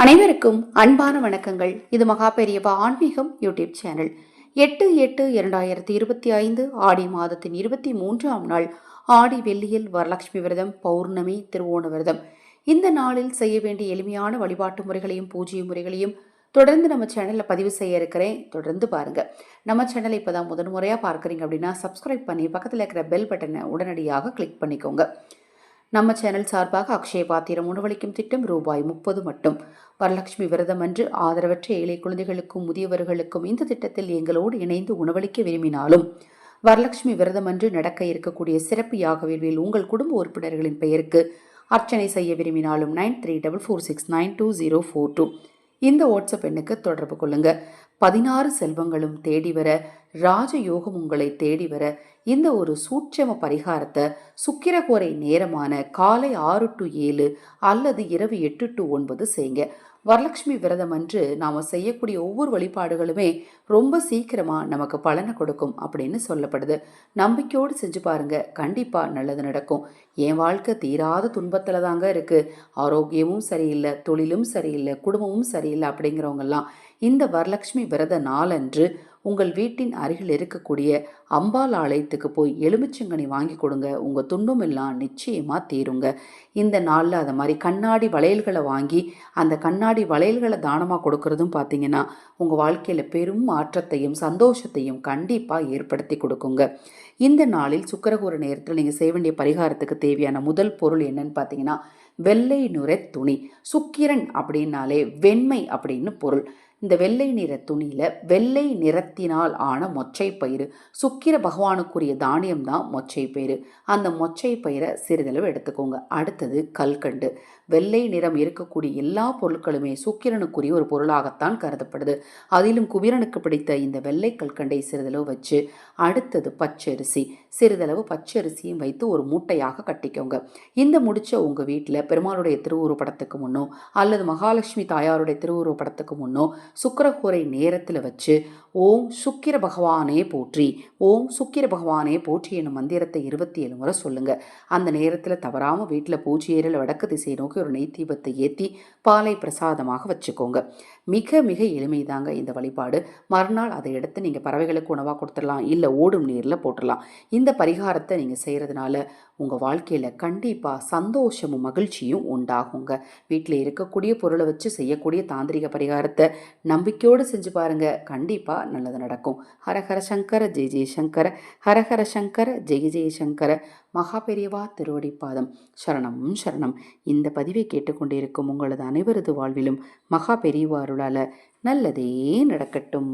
அனைவருக்கும் அன்பான வணக்கங்கள். இது மகா பெரியவா ஆன்மீகம் யூடியூப் சேனல். எட்டு எட்டு இரண்டாயிரத்தி இருபத்தி ஐந்து ஆடி மாதத்தின் இருபத்தி மூன்றாம் நாள் ஆடி வெள்ளியில் வரலட்சுமி விரதம் பௌர்ணமி திருவோண விரதம். இந்த நாளில் செய்ய வேண்டிய எளிமையான வழிபாட்டு முறைகளையும் பூஜை முறைகளையும் தொடர்ந்து நம்ம சேனலில் பதிவு செய்ய இருக்கிறேன். தொடர்ந்து பாருங்கள் நம்ம சேனலை இப்போ தான் முதன் முறையாக பார்க்குறீங்க அப்படின்னா சப்ஸ்கிரைப் பண்ணி பக்கத்தில் இருக்கிற பெல் பட்டனை உடனடியாக கிளிக் பண்ணிக்கோங்க. நம்ம சேனல் சார்பாக அக்ஷய பாத்திரம் உணவளிக்கும் திட்டம் ரூபாய் முப்பது மட்டும். வரலட்சுமி விரதம் அன்று ஆதரவற்ற ஏழை குழந்தைகளுக்கும் முதியவர்களுக்கும் இந்த திட்டத்தில் எங்களோடு இணைந்து உணவளிக்க விரும்பினாலும் வரலட்சுமி விரதம் அன்று நடக்க இருக்கக்கூடிய சிறப்பு யாக விரைவில் உங்கள் குடும்ப உறுப்பினர்களின் பெயருக்கு அர்ச்சனை செய்ய விரும்பினாலும் nine three double four six nine two zero four two. இந்த வாட்ஸ்அப் எண்ணுக்கு தொடர்பு கொள்ளுங்கள் பதினாறு செல்வங்களும் தேடி வர ராஜயோகம் உங்களை தேடி வர இந்த ஒரு சூட்சம பரிகாரத்தை சுக்கிரகோரை நேரமான காலை ஆறு டு ஏழு அல்லது இரவு எட்டு டு ஒன்பது செய்யுங்க. வரலட்சுமி விரதம் அன்று நாம் செய்யக்கூடிய ஒவ்வொரு வழிபாடுகளுமே ரொம்ப சீக்கிரமாக நமக்கு பலனை கொடுக்கும் அப்படின்னு சொல்லப்படுது. நம்பிக்கையோடு செஞ்சு பாருங்க. கண்டிப்பாக நல்லது நடக்கும். என் வாழ்க்கை தீராத துன்பத்தில் தாங்க இருக்குது ஆரோக்கியமும் சரியில்லை தொழிலும் சரியில்லை குடும்பமும் சரியில்லை அப்படிங்கிறவங்கெல்லாம் இந்த வரலட்சுமி விரத நாளன்று உங்கள் வீட்டின் அருகில் இருக்கக்கூடிய அம்பாள் ஆலயத்துக்கு போய் எலுமிச்சங்கனி வாங்கி கொடுங்க. உங்கள் துன்பம் எல்லாம் நிச்சயமாக தீருங்க. இந்த நாளில் அது மாதிரி கண்ணாடி வளையல்களை வாங்கி அந்த கண்ணாடி வளையல்களை தானமாக கொடுக்கறதும் பார்த்தீங்கன்னா உங்கள் வாழ்க்கையில் பெரும் மாற்றத்தையும் சந்தோஷத்தையும் கண்டிப்பாக ஏற்படுத்தி கொடுக்குங்க. இந்த நாளில் சுக்கரகூர நேரத்தில் நீங்கள் செய்ய வேண்டிய பரிகாரத்துக்கு தேவையான முதல் பொருள் என்னன்னு பார்த்தீங்கன்னா வெள்ளை நுரை துணி. சுக்கிரன் அப்படின்னாலே வெண்மை அப்படின்னு பொருள். இந்த வெள்ளை நிற துணியில் வெள்ளை நிறத்தினால் ஆன மொச்சை பயிறு. சுக்கிர பகவானுக்குரிய தானியம் தான் மொச்சை பயிறு. அந்த மொச்சை பயிரை சிறிதளவு எடுத்துக்கோங்க. அடுத்தது கல்கண்டு. வெள்ளை நிறம் இருக்கக்கூடிய எல்லா பொருட்களுமே சுக்கிரனுக்குரிய ஒரு பொருளாகத்தான் கருதப்படுது. அதிலும் குபிரனுக்கு பிடித்த இந்த வெள்ளை கல்கண்டை சிறிதளவு வச்சு அடுத்தது பச்சரிசி. சிறிதளவு பச்சரிசியும் வைத்து ஒரு மூட்டையாக கட்டிக்கோங்க. இந்த முடிச்ச உங்கள் வீட்டில் பெருமாளுடைய திருவுருவ படத்துக்கு முன்னோ அல்லது மகாலட்சுமி தாயாருடைய திருவுருவ படத்துக்கு முன்னோ சுக்கிரகூரை நேரத்தில் வச்சு ஓம் சுக்கிர பகவானே போற்றி. ஓம் சுக்கிர பகவானே போற்றி என்னும் மந்திரத்தை இருபத்தி ஏழு முறை சொல்லுங்க. அந்த நேரத்தில் தவறாமல் வீட்டில் பூஜை ஏரியில் வடக்கு திசை நோக்கி ஒரு நெய் தீபத்தை ஏற்றி பாலை பிரசாதமாக வச்சுக்கோங்க. மிக மிக எளிமைதாங்க இந்த வழிபாடு. மறுநாள் அதை எடுத்து நீங்கள் பறவைகளுக்கு உணவாக கொடுத்துடலாம் இல்லை ஓடும் நீரில் போட்டுடலாம். இந்த பரிகாரத்தை நீங்கள் செய்கிறதுனால உங்கள் வாழ்க்கையில் கண்டிப்பாக சந்தோஷமும் மகிழ்ச்சியும் உண்டாகுங்க. வீட்டில் இருக்கக்கூடிய பொருளை வச்சு செய்யக்கூடிய தாந்திரிக பரிகாரத்தை நம்பிக்கையோடு செஞ்சு பாருங்கள் கண்டிப்பாக நல்லது நடக்கும். ஹரஹர சங்கர ஜெய ஜெயசங்கர ஹரஹர சங்கர ஜெய ஜெயசங்கர மகா பெரியவா திருவடிப்பாதம் சரணம் சரணம். இந்த பதிவை கேட்டுக்கொண்டிருக்கும் உங்களது அனைவரது வாழ்விலும் மகா பெரியவா அருளால நல்லதே நடக்கட்டும்.